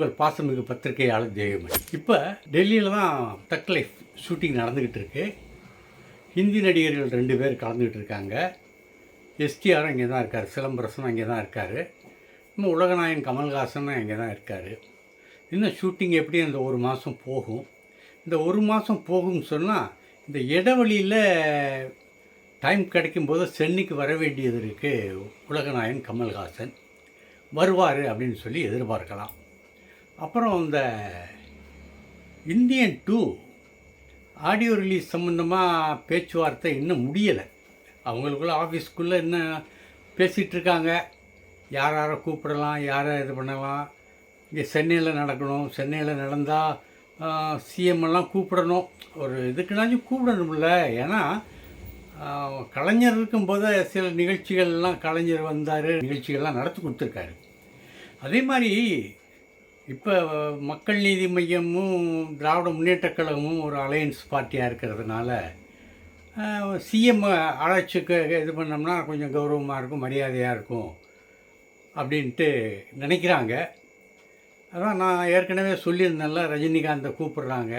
உங்கள் பாசமிகு பத்திரிகையாளர் ஜெயமணி. இப்போ டெல்லியில் தான் தக் லைஃப் ஷூட்டிங் நடந்துக்கிட்டு இருக்கு. ஹிந்தி நடிகர்கள் ரெண்டு பேர் கலந்துக்கிட்டு இருக்காங்க. எஸ்டிஆரும் இங்கே தான் இருக்கார் சிலம்பரசனும் அங்கே தான் இருக்கார். இன்னும் உலகநாயன் கமல்ஹாசனும் இங்கே தான் இருக்கார். இன்னும் ஷூட்டிங் எப்படி இந்த ஒரு மாதம் போகும்? இந்த ஒரு மாதம் போகும்னு சொன்னால் இந்த இடைவெளியில் டைம் கிடைக்கும்போது சென்னைக்கு வர வேண்டியது இருக்குது உலகநாயன் கமல்ஹாசன். வருவார் அப்படின்னு சொல்லி எதிர்பார்க்கலாம். அப்புறம் இந்த இந்தியன் டூ ஆடியோ ரிலீஸ் சம்மந்தமாக பேச்சுவார்த்தை இன்னும் முடியலை. அவங்களுக்குள்ள ஆஃபீஸ்க்குள்ளே இன்னும் பேசிகிட்ருக்காங்க யார் யாரை கூப்பிடலாம் யாரை இது பண்ணலாம். இங்கே சென்னையில் நடக்கணும். சென்னையில் நடந்தால் சிஎம் எல்லாம் கூப்பிடணும். ஒரு இதுக்குனாச்சும் கூப்பிடணும்ல. ஏன்னா கலைஞர் இருக்கும்போது சில நிகழ்ச்சிகள்லாம் கலைஞர் வந்தார். நிகழ்ச்சிகள்லாம் நடத்தி கொடுத்துருக்காரு. அதே மாதிரி இப்போ மக்கள் நீதி மையமும் திராவிட முன்னேற்றக் கழகமும் ஒரு அலையன்ஸ் பார்ட்டியாக இருக்கிறதுனால சிஎம் அழைச்சிக்க இது பண்ணோம்னா கொஞ்சம் கௌரவமாக இருக்கும் மரியாதையாக இருக்கும் அப்படின்ட்டு நினைக்கிறாங்க. அதான் நான் ஏற்கனவே சொல்லியிருந்தேன்ல ரஜினிகாந்தை கூப்பிடுறாங்க.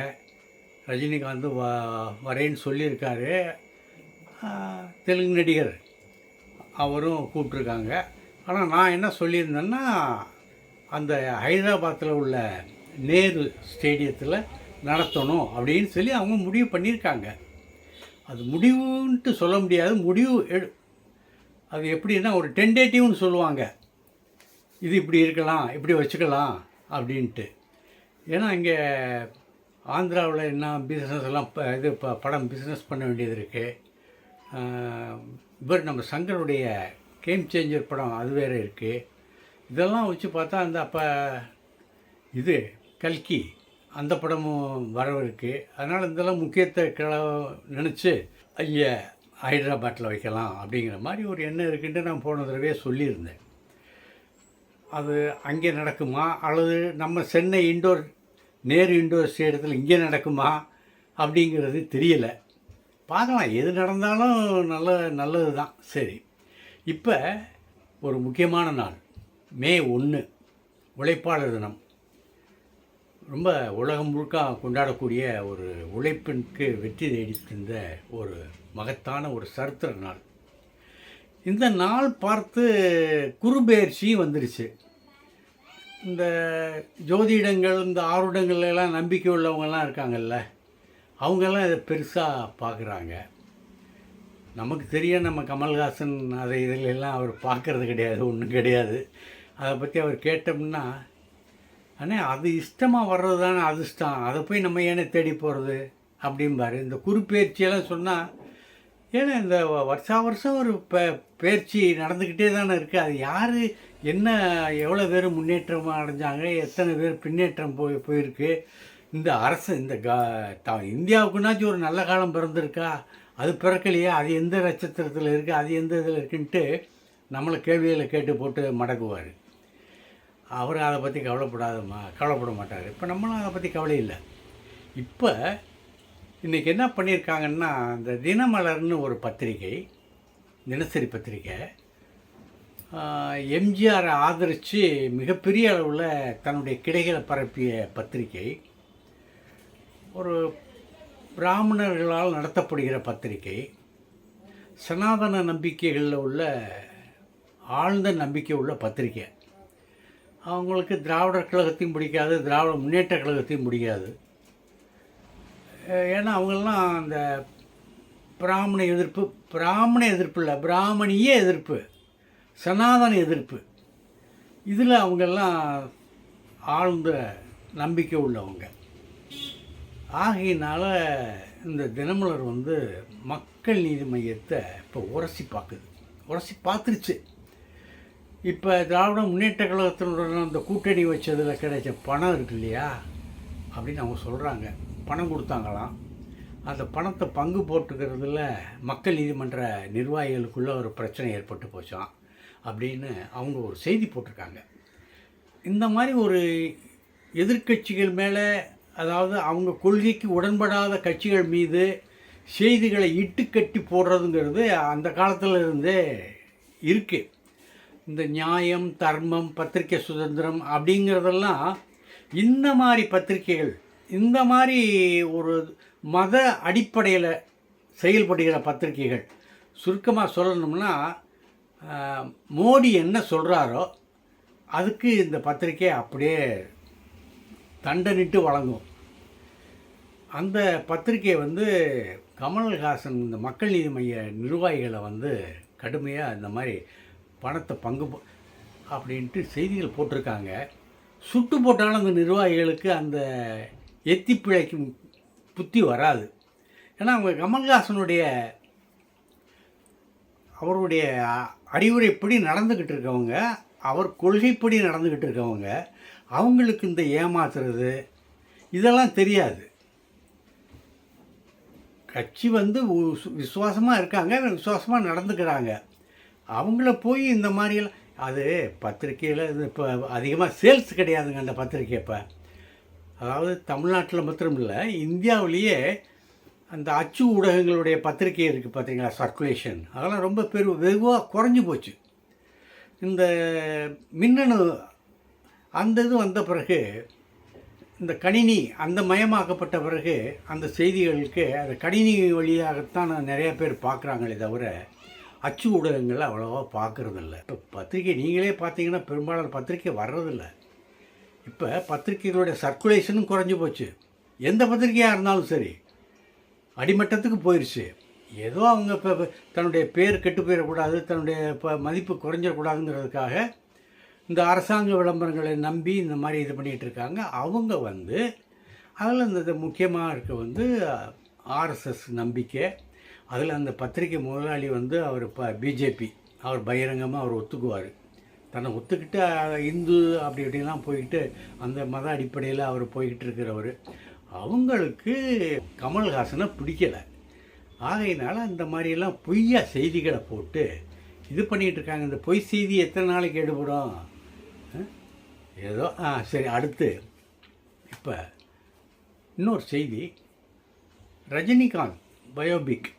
ரஜினிகாந்த் வ வரேன்னு சொல்லியிருக்காரு. தெலுங்கு நடிகர் அவரும் கூப்பிட்ருக்காங்க ஆனால் நான் என்ன சொல்லியிருந்தேன்னா அந்த ஹைதராபாத்தில் உள்ள நேரு ஸ்டேடியத்தில் நடத்தணும் அப்படின்னு சொல்லி அவங்க முடிவு பண்ணியிருக்காங்க. அது முடிவுன்ட்டு சொல்ல முடியாது முடிவு எடு அது எப்படின்னா ஒரு டென்டேட்டிவ்னு சொல்லுவாங்க. இது இப்படி இருக்கலாம் இப்படி வச்சுக்கலாம் அப்படின்ட்டு. ஏன்னா இங்கே ஆந்திராவில் என்ன பிஸ்னஸ் எல்லாம் இப்போ இது இப்போ படம் பிஸ்னஸ் பண்ண வேண்டியது இருக்குது இவர் நம்ம சங்கருடைய கேம் சேஞ்சர் படம் அது வேறு இருக்குது இதெல்லாம் வச்சு பார்த்தா அந்த அப்போ இது கல்கி அந்த படமும் வரவிருக்கு. அதனால் இதெல்லாம் முக்கியத்தை நினச்சி ஐயா ஹைதராபாத்தில் வைக்கலாம் அப்படிங்கிற மாதிரி ஒரு எண்ணம் இருக்குன்ட்டு நான் போன தடவையே சொல்லியிருந்தேன். அது அங்கே நடக்குமா? அல்லது நம்ம சென்னை இண்டோர் நேரு இண்டோர் ஸ்டேடியத்தில் இங்கே நடக்குமா? அப்படிங்கிறது தெரியலை. பார்க்கலாம் எது நடந்தாலும் நல்ல நல்லது தான் சரி இப்போ ஒரு முக்கியமான நாள். மே ஒன்று உழைப்பாளர் தினம். ரொம்ப உலகம் முழுக்க கொண்டாடக்கூடிய ஒரு உழைப்பிற்கு வெற்றி தேடி தந்த ஒரு மகத்தான ஒரு சரித்திர நாள். இந்த நாள் பார்த்து குறுபெயர்ச்சியும் வந்துடுச்சு இந்த ஜோதிடங்கள் இந்த ஆருடங்கள்லாம் நம்பிக்கை உள்ளவங்கெல்லாம் இருக்காங்கல்ல அவங்கெல்லாம் இதை பெருசாக பார்க்குறாங்க நமக்கு தெரியும் நம்ம கமல்ஹாசன் அதை இதில் எல்லாம் அவர் பார்க்கறது கிடையாது ஒன்றும் கிடையாது. அதை பற்றி அவர் கேட்டோம்னா அண்ணே அது இஷ்டமாக வர்றது தானே அதிர்ஷ்டம் அதை போய் நம்ம ஏனே தேடி போகிறது அப்படிம்பாரு. இந்த குறுப்பெயர்ச்சியெல்லாம் சொன்னால் ஏன்னா இந்த வருஷா வருஷம் ஒரு ப பயிற்சி நடந்துக்கிட்டே தானே இருக்குது அது யார் என்ன எவ்வளோ பேர் முன்னேற்றம் அடைஞ்சாங்க எத்தனை பேர் பின்னேற்றம் போய் போயிருக்கு? இந்த அரசு இந்த கா த இந்தியாவுக்குனாச்சும் ஒரு நல்ல காலம் பிறந்திருக்கா? அது பிறக்கலையா? அது எந்த நட்சத்திரத்தில் இருக்குது அது எந்த இதில் இருக்குன்ட்டு நம்மளை கேள்விகளை கேட்டு போட்டு மடக்குவார். அவர் அதை பற்றி கவலைப்படாதம்மா கவலைப்பட மாட்டார். இப்போ நம்மளும் அதை பற்றி கவலை இல்லை. இப்போ இன்றைக்கி என்ன பண்ணியிருக்காங்கன்னா இந்த தினமலர்னு ஒரு பத்திரிகை தினசரி பத்திரிகை எம்ஜிஆரை ஆதரித்து மிகப்பெரிய அளவில் தன்னுடைய கிடைகளை பரப்பிய பத்திரிகை ஒரு பிராமணர்களால் நடத்தப்படுகிற பத்திரிகை சனாதன நம்பிக்கைகளில் உள்ள ஆழ்ந்த நம்பிக்கை உள்ள பத்திரிகை. அவங்களுக்கு திராவிடர் கழகத்தையும் பிடிக்காது திராவிட முன்னேற்ற கழகத்தையும் பிடிக்காது. ஏன்னா அவங்கெல்லாம் அந்த பிராமண எதிர்ப்பு பிராமண எதிர்ப்பு இல்லை பிராமணிய எதிர்ப்பு சனாதன எதிர்ப்பு. இதில் அவங்கெல்லாம் ஆழ்ந்த நம்பிக்கை உள்ளவங்க. ஆகையினால் இந்த தினமலர் வந்து மக்கள் நீதி மையத்தை இப்போ உரசி பார்க்குது உரசி பார்த்துருச்சு இப்போ திராவிட முன்னேற்ற கழகத்தினுடன் அந்த கூட்டணி வச்சதில் கிடைச்ச பணம் இருக்கு இல்லையா? அப்படின்னு அவங்க சொல்கிறாங்க பணம் கொடுத்தாங்களாம். அந்த பணத்தை பங்கு போட்டுக்கிறதுல மக்கள் நீதிமன்ற நிர்வாகிகளுக்குள்ள ஒரு பிரச்சனை ஏற்பட்டு போச்சோம் அப்படின்னு அவங்க ஒரு செய்தி போட்டிருக்காங்க. இந்த மாதிரி ஒரு எதிர்க்கட்சிகள் மேலே அதாவது அவங்க கொள்கைக்கு உடன்படாத கட்சிகள் மீது செய்திகளை இட்டுக்கட்டி போடுறதுங்கிறது அந்த காலத்தில் இருந்தே இருக்குது இந்த நியாயம் தர்மம் பத்திரிக்கை சுதந்திரம் அப்படிங்கிறதெல்லாம் இந்த மாதிரி பத்திரிக்கைகள் இந்த மாதிரி ஒரு மத அடிப்படையில் செயல்படுகிற பத்திரிக்கைகள் சுருக்கமாக சொல்லணும்னா மோடி என்ன சொல்கிறாரோ அதுக்கு இந்த பத்திரிக்கை அப்படியே தண்டனிட்டு வழங்கும். அந்த பத்திரிக்கை வந்து கமல்ஹாசன் இந்த மக்கள் நீதி மைய நிர்வாகிகளை வந்து கடுமையாக இந்த மாதிரி பணத்தை பங்கு அப்படின்ட்டு செய்திகள் போட்டிருக்காங்க. சுட்டு போட்டாலும் அந்த நிர்வாகிகளுக்கு அந்த எத்தி பிழைக்கும் புத்தி வராது. ஏன்னா அவங்க கமல்ஹாசனுடைய அவருடைய அறிவுரைப்படி நடந்துக்கிட்டு இருக்கவங்க அவர் கொள்கைப்படி நடந்துக்கிட்டு இருக்கவங்க அவங்களுக்கு இந்த ஏமாத்துறது இதெல்லாம் தெரியாது. கட்சி வந்து விசுவாசமாக இருக்காங்க விசுவாசமாக நடந்துக்கிறாங்க. அவங்கள போய் இந்த மாதிரியெல்லாம் அது பத்திரிக்கையில் இது இப்போ அதிகமாக சேல்ஸ் கிடையாதுங்க அந்த பத்திரிக்கை இப்போ. அதாவது தமிழ்நாட்டில் மாத்திரம் இல்லை இந்தியாவிலேயே அந்த அச்சு ஊடகங்களுடைய பத்திரிக்கை இருக்குது பார்த்தீங்களா சர்க்குலேஷன் அதெல்லாம் ரொம்ப பெரு வெகுவாக குறைஞ்சி போச்சு. இந்த மின்னணு அந்த இது வந்த பிறகு இந்த கணினி அந்த மயமாக்கப்பட்ட பிறகு அந்த செய்திகளுக்கு அந்த கணினி வழியாகத்தான் நிறைய பேர் பார்க்குறாங்களே தவிர அச்சு ஊடகங்கள் அவ்வளோவா பார்க்குறதில்ல. இப்போ பத்திரிக்கை நீங்களே பார்த்தீங்கன்னா பெரும்பாலான பத்திரிக்கை வர்றதில்ல. இப்போ பத்திரிக்கைகளுடைய சர்க்குலேஷனும் குறைஞ்சி போச்சு. எந்த பத்திரிக்கையாக இருந்தாலும் சரி அடிமட்டத்துக்கு போயிடுச்சு ஏதோ அவங்க இப்போ தன்னுடைய பேர் கெட்டு போயிடக்கூடாது தன்னுடைய இப்போ மதிப்பு குறைஞ்சிடக்கூடாதுங்கிறதுக்காக இந்த அரசாங்க விளம்பரங்களை நம்பி இந்த மாதிரி இது பண்ணிகிட்டு இருக்காங்க. அவங்க வந்து அதில் இந்த முக்கியமாக இருக்க வந்து ஆர்எஸ்எஸ் நம்பிக்கை அதில் அந்த பத்திரிக்கை முதலாளி வந்து அவர் இப்போ பிஜேபி. அவர் பகிரங்கமாக அவர் ஒத்துக்குவார். தன்னை ஒத்துக்கிட்டு இந்து அப்படி இப்படிலாம் போய்கிட்டு அந்த மத அடிப்படையில் அவர் போய்கிட்டு இருக்கிறவர். அவங்களுக்கு கமல்ஹாசனை பிடிக்கலை. ஆகையினால அந்த மாதிரியெல்லாம் பொய்யா செய்திகளை போட்டு இது பண்ணிகிட்டு இருக்காங்க. இந்த பொய் செய்தி எத்தனை நாளைக்கு எடுபடும்? ஏதோ ஆ சரி அடுத்து. இப்போ இன்னொரு செய்தி. ரஜினிகாந்த் பயோபிக்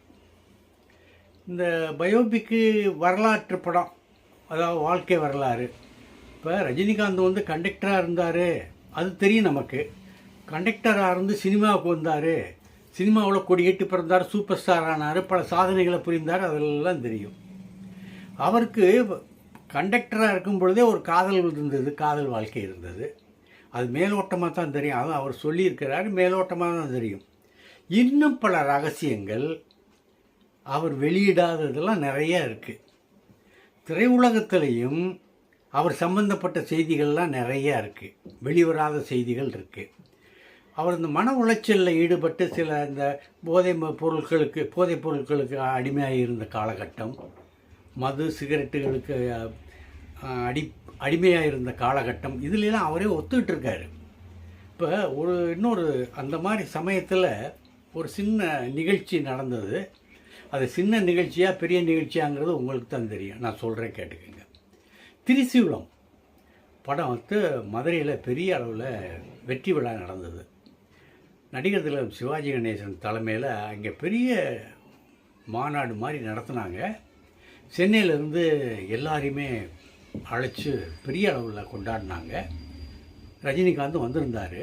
இந்த பயோபிக்கு வரலாற்று படம் அதாவது வாழ்க்கை வரலாறு. இப்போ ரஜினிகாந்த் வந்து கண்டக்டராக இருந்தார். அது தெரியும் நமக்கு. கண்டக்டராக இருந்து சினிமாவுக்கு வந்தார். சினிமாவில் கொடியேட்டு பிறந்தார் சூப்பர் ஸ்டார் ஆனார். பல சாதனைகளை புரிந்தார். அதெல்லாம் தெரியும். அவருக்கு கண்டக்டராக இருக்கும் பொழுதே ஒரு காதல் இருந்தது. காதல் வாழ்க்கை இருந்தது. அது மேலோட்டமாக தான் தெரியும். அதுவும் அவர் சொல்லியிருக்கிறார். மேலோட்டமாக தான் தெரியும். இன்னும் பல ரகசியங்கள் அவர் வெளியிடாததெல்லாம் நிறைய இருக்குது திரையுலகத்திலையும் அவர் சம்பந்தப்பட்ட செய்திகள்லாம் நிறையா இருக்குது வெளிவராத செய்திகள் இருக்குது அவர் இந்த மன உளைச்சலில் ஈடுபட்டு சில இந்த போதை பொருட்களுக்கு போதைப் பொருட்களுக்கு அடிமையாக இருந்த காலகட்டம் மது சிகரெட்டுகளுக்கு அடி அடிமையாக இருந்த காலகட்டம் இதுலெல்லாம் அவரே ஒத்துக்கிட்டு இருக்காரு. இப்போ ஒரு இன்னொரு அந்த மாதிரி சமயத்தில் ஒரு சின்ன நிகழ்ச்சி நடந்தது. அது சின்ன நிகழ்ச்சியாக பெரிய நிகழ்ச்சியாங்கிறது உங்களுக்கு தான் தெரியும். நான் சொல்கிறேன் கேட்டுக்கோங்க. திரிசூலம் படம் வந்து மதுரையில் பெரிய அளவில் வெற்றி விழா நடந்தது. நடிகர் திலகம் சிவாஜி கணேசன் தலைமையில் அங்கே பெரிய மாநாடு மாதிரி நடத்துனாங்க. சென்னையிலேருந்து எல்லாரையுமே அழைச்சி பெரிய அளவில் கொண்டாடினாங்க. ரஜினிகாந்த் வந்திருந்தார்.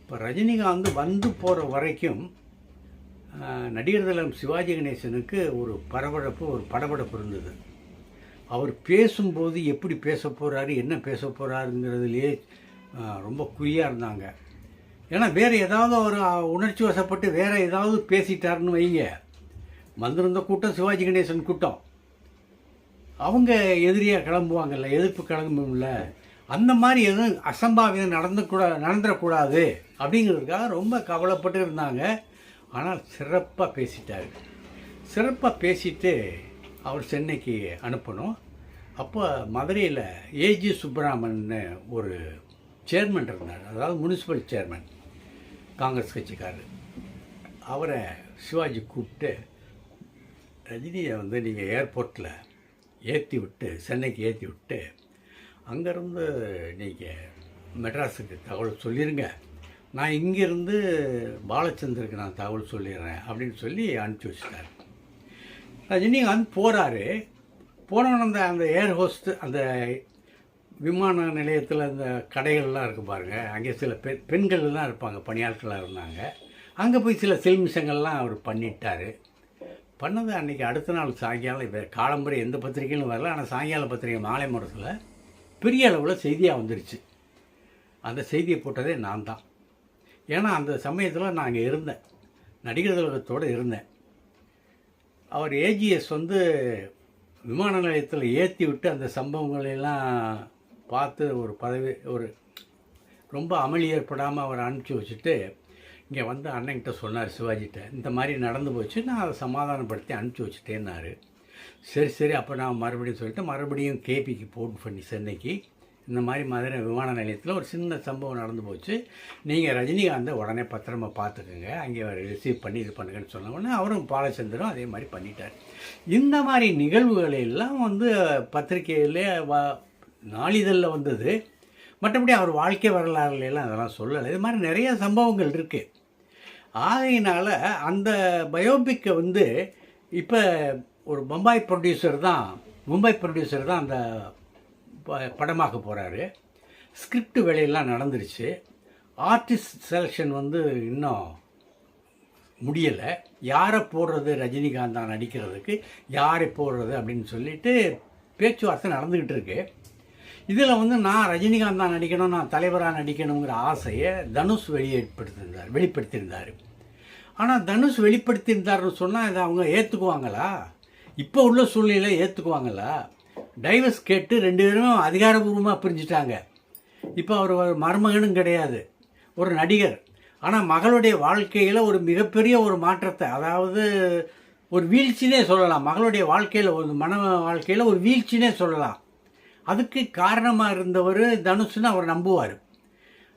இப்போ ரஜினிகாந்த் வந்து போகிற வரைக்கும் நடிகர் தலம் சிவாஜி கணேசனுக்கு ஒரு பரபரப்பு ஒரு படபடப்பு இருந்தது. அவர் பேசும்போது எப்படி பேச போகிறாரு என்ன பேச போகிறாருங்கிறதுலே ரொம்ப குறியாக இருந்தாங்க. ஏன்னா வேறு ஏதாவது அவர் உணர்ச்சி வசப்பட்டு வேறு ஏதாவது பேசிட்டாருன்னு வைங்க. வந்திருந்த கூட்டம் சிவாஜி கணேசன் கூட்டம். அவங்க எதிரியாக கிளம்புவாங்கல்ல எதிர்ப்பு கிளம்பும்ல. அந்த மாதிரி எதுவும் அசம்பாவிதம் நடந்துக்கூட நடந்துடக்கூடாது அப்படிங்கிறதுக்காக ரொம்ப கவலைப்பட்டு இருந்தாங்க. ஆனால் சிறப்பாக பேசிட்டார். சிறப்பாக பேசிட்டு அவர் சென்னைக்கு அனுப்பணும். அப்போ மதுரையில் ஏஜி சுப்பராமன்னு ஒரு சேர்மன் இருந்தார். அதாவது முனிசிபல் சேர்மன் காங்கிரஸ் கட்சிக்காரர். அவரை சிவாஜி கூப்பிட்டு ரஜினியை வந்து நீங்கள் ஏர்போர்ட்டில் ஏற்றி விட்டு சென்னைக்கு ஏற்றி விட்டு அங்கேருந்து நீங்கள் மெட்ராஸுக்கு தகவல் சொல்லிடுங்க நான் இங்கேருந்து பாலச்சந்தருக்கு நான் தகவல் சொல்லிடுறேன் அப்படின்னு சொல்லி அனுப்பிச்சி வச்சிட்டார். ரஜினிகாந்த் போகிறாரு போனவன் அந்த அந்த ஏர் ஹோஸ்ட் அந்த விமான நிலையத்தில் அந்த கடைகள்லாம் இருக்கு பாருங்கள் அங்கே சில பெ பெண்கள்லாம் இருப்பாங்க பணியாட்களாக இருந்தாங்க. அங்கே போய் சில சில்மிஷங்கள்லாம் அவர் பண்ணிட்டார். பண்ணது அன்றைக்கி அடுத்த நாள் சாயங்காலம். இப்போ காலம்பரை எந்த பத்திரிக்கையிலும் வரல. ஆனால் சாயங்கால பத்திரிகை மாலை முரத்தில் பெரிய அளவில் செய்தியாக வந்துருச்சு. அந்த செய்தியை போட்டதே நான் தான். ஏன்னா அந்த சமயத்தில் நான் அங்கே இருந்தேன். நடிகர் திலகத்தோடு இருந்தேன். அவர் ஏஜிஎஸ் வந்து விமான நிலையத்தில் ஏற்றி விட்டு அந்த சம்பவங்களெல்லாம் பார்த்து ஒரு பதவி ஒரு ரொம்ப அமளி ஏற்படாமல் அவர் அனுப்பிச்சி வச்சுட்டு இங்கே வந்து அண்ணன்கிட்ட சொன்னார் சிவாஜிகிட்ட இந்த மாதிரி நடந்து போச்சு நான் அதை சமாதானப்படுத்தி அனுப்பிச்சி வச்சுட்டேன்னாரு. சரி சரி அப்போ நான் மறுபடியும் சொல்லிட்டு மறுபடியும் கேபிக்கு போன் பண்ணி சென்னைக்கு இந்த மாதிரி மதுரை விமான நிலையத்தில் ஒரு சின்ன சம்பவம் நடந்து போச்சு. நீங்கள் ரஜினிகாந்தை உடனே பத்திரமா பார்த்துக்குங்க. அங்கே ரிசீவ் பண்ணி இது பண்ணுங்கன்னு சொன்ன உடனே அவரும் பாலச்சந்திரம் அதே மாதிரி பண்ணிட்டார். இந்த மாதிரி நிகழ்வுகள் எல்லாம் வந்து பத்திரிகையிலே வ நாளிதழில் வந்தது. மற்றபடி அவர் வாழ்க்கை வரலாறுலாம் அதெல்லாம் சொல்லலை. இது மாதிரி நிறைய சம்பவங்கள் இருக்குது ஆகையினால் அந்த பயோபிக்கை வந்து இப்போ ஒரு பம்பாய் ப்ரொடியூசர் தான் மும்பை ப்ரொடியூசர் தான் அந்த படமாக்க போகிறாரு ஸ்கிரிப்ட் வேலையெல்லாம் நடந்துருச்சு. ஆர்டிஸ்ட் செலெக்ஷன் வந்து இன்னும் முடியலை. யாரை போடுறது ரஜினிகாந்த் தான் நடிக்கிறதுக்கு யாரை போடுறது அப்படின்னு சொல்லிட்டு பேச்சுவார்த்தை நடந்துக்கிட்டு இருக்கு. இதில் வந்து நான் ரஜினிகாந்த் தான் நடிக்கணும் நான் தலைவராக நடிக்கணுங்கிற ஆசையை தனுஷ் வெளியேற்படுத்தியிருந்தார் வெளிப்படுத்தியிருந்தார். ஆனால் தனுஷ் வெளிப்படுத்தியிருந்தாருன்னு சொன்னால் இதை அவங்க ஏற்றுக்குவாங்களா இப்போ உள்ள சூழ்நிலை ஏற்றுக்குவாங்களா டைவர்ஸ் கேட்டு ரெண்டு பேரும் அதிகாரபூர்வமாக பிரிஞ்சுட்டாங்க. இப்போ அவர் ஒரு மருமகனும் கிடையாது. ஒரு நடிகர். ஆனால் மகளுடைய வாழ்க்கையில் ஒரு மிகப்பெரிய ஒரு மாற்றத்தை அதாவது ஒரு வீழ்ச்சினே சொல்லலாம். மகளுடைய வாழ்க்கையில் ஒரு மன வாழ்க்கையில் ஒரு வீழ்ச்சினே சொல்லலாம். அதுக்கு காரணமாக இருந்தவர் தனுஷுன்னு அவர் நம்புவார்.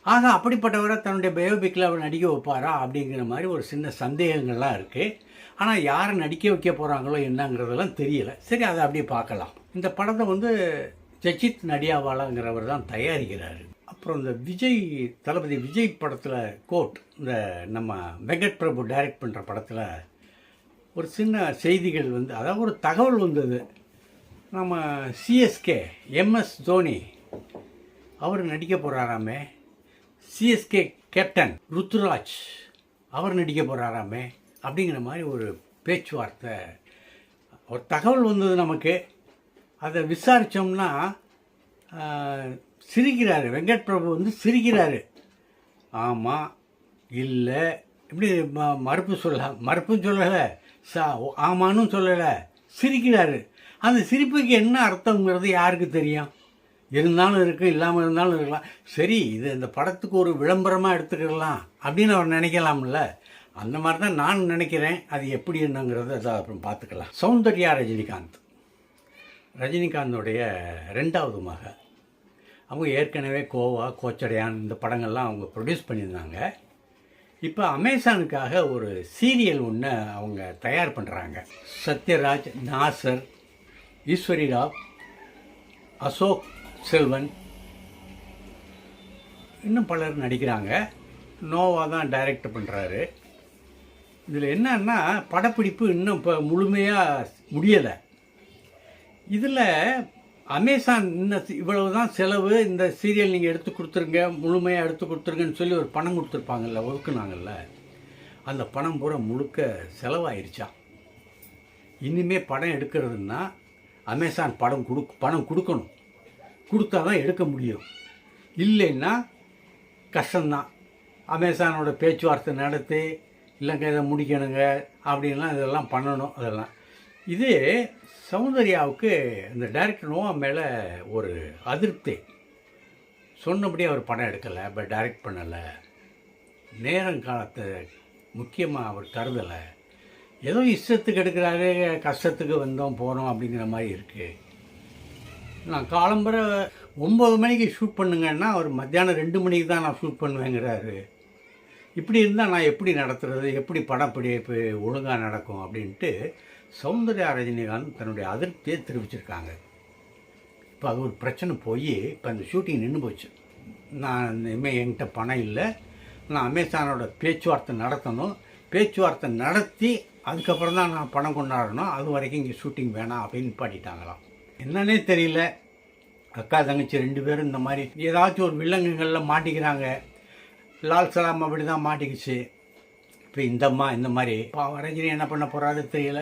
ஆக அப்படிப்பட்டவரை தன்னுடைய பயோபிக்கில் அவர் நடிக்க வைப்பாரா அப்படிங்கிற மாதிரி ஒரு சின்ன சந்தேகங்கள்லாம் இருக்குது ஆனால் யாரை நடிக்க வைக்க போகிறாங்களோ என்னங்கிறதெல்லாம் தெரியலை. சரி அதை அப்படியே பார்க்கலாம். இந்த படத்தை வந்து ஜஜித் நடியாவாலாங்கிறவர் தான் தயாரிக்கிறார். அப்புறம் இந்த விஜய் தளபதி விஜய் படத்தில் கோட் இந்த நம்ம வெங்கட் பிரபு டைரக்ட் பண்ணுற படத்தில் ஒரு சின்ன செய்திகள் வந்து அதாவது ஒரு தகவல் வந்தது. நம்ம சிஎஸ்கே எம்எஸ் தோனி அவர் நடிக்க போகிறாராமே சிஎஸ்கே கேப்டன் ருத்ராஜ் அவர் நடிக்க போகிறாராமே அப்படிங்கிற மாதிரி ஒரு பேச்சுவார்த்தை ஒரு தகவல் வந்தது நமக்கு. அதை விசாரித்தோம்னா சிரிக்கிறாரு. வெங்கட் பிரபு வந்து சிரிக்கிறாரு. ஆமாம் இல்லை. இப்படி ம மறுப்பு சொல்ல மறுப்பும் சொல்லலை. சா ஆமான்னு சொல்லலை. சிரிக்கிறாரு. அந்த சிரிப்புக்கு என்ன அர்த்தங்கிறது யாருக்கு தெரியும்? இருந்தாலும் இருக்கும் இல்லாமல் இருந்தாலும் இருக்கலாம். சரி இது இந்த படத்துக்கு ஒரு விளம்பரமாக எடுத்துக்கலாம் அப்படின்னு அவர் நினைக்கலாம்ல. அந்த மாதிரி தான் நான் நினைக்கிறேன். அது எப்படி என்னங்கிறத அதை அப்புறம் பார்த்துக்கலாம். சௌந்தர்யா ரஜினிகாந்த். ரஜினிகாந்தோடைய ரெண்டாவது மக. அவங்க ஏற்கனவே கோவா கோச்சடையான் இந்த படங்கள்லாம் அவங்க ப்ரொடியூஸ் பண்ணியிருந்தாங்க. இப்போ அமேசானுக்காக ஒரு சீரியல் ஒன்று அவங்க தயார் பண்ணுறாங்க சத்யராஜ் நாசர் ஈஸ்வரி ராவ் அசோக் செல்வன். இன்னும் பலர் நடிக்கிறாங்க. நோவா தான் டைரக்ட் பண்ணுறாரு இதில் என்னன்னா படப்பிடிப்பு இன்னும் இப்போ முழுமையாக முடியலை. இதில் அமேசான் இன்னும் இவ்வளவு தான் செலவு. இந்த சீரியல் நீங்கள் எடுத்து கொடுத்துருங்க முழுமையாக எடுத்து கொடுத்துருங்கன்னு சொல்லி ஒரு பணம் கொடுத்துருப்பாங்கல்ல ஒதுக்குனாங்கல்ல. அந்த பணம் பூரா முழுக்க செலவாயிருச்சா? இனிமே படம் எடுக்கிறதுன்னா அமேசான் படம் கொடு பணம் கொடுக்கணும். கொடுத்தா தான் எடுக்க முடியும். இல்லைன்னா கஷ்டம்தான். அமேசானோட பேச்சுவார்த்தை நடத்தி இல்லைங்க இதை முடிக்கணுங்க அப்படின்லாம் இதெல்லாம் பண்ணணும் அதெல்லாம். இது சௌந்தர்யாவுக்கு இந்த டைரக்டர் நோவா மேலே ஒரு அதிருப்தி. சொன்னபடி அவர் படம் எடுக்கலை பட் டைரக்ட் பண்ணலை. நேரம் காலத்தை முக்கியமாக அவர் கருதலை. ஏதோ இஷ்டத்துக்கு எடுக்கிறாரு கஷ்டத்துக்கு வந்தோம் போனோம் அப்படிங்கிற மாதிரி இருக்குது நான் காலம்பரை ஒம்பது மணிக்கு ஷூட் பண்ணுங்கன்னா அவர் மத்தியானம் ரெண்டு மணிக்கு தான் நான் ஷூட் பண்ணுவேங்கிறாரு. இப்படி இருந்தால் நான் எப்படி நடத்துகிறது எப்படி படப்பிடிப்பு ஒழுங்காக நடக்கும் அப்படின்ட்டு சௌந்தர்யா ரஜினிகாந்த் தன்னுடைய அதிருப்தியை தெரிவிச்சிருக்காங்க. இப்போ அது ஒரு பிரச்சனை போய் இப்போ அந்த ஷூட்டிங் நின்று போச்சு. நான் இனிமேல் என்கிட்ட பணம் இல்லை. நான் அமேசானோட பேச்சுவார்த்தை நடத்தணும். பேச்சுவார்த்தை நடத்தி அதுக்கப்புறம் தான் நான் பணம் கொண்டாடணும். அது வரைக்கும் இங்கே ஷூட்டிங் வேணாம் அப்படின்னு பாட்டிட்டாங்களாம் என்னன்னே தெரியல. அக்கா தங்கச்சி ரெண்டு பேரும் இந்த மாதிரி ஏதாச்சும் ஒரு வில்லங்குகளில் மாட்டிக்கிறாங்க. லால் சலாம் அப்படி தான் மாட்டிக்கிச்சு. இப்போ இந்தம்மா இந்த மாதிரி. இப்போ ரஜினி என்ன பண்ண போகிறாரு தெரியல.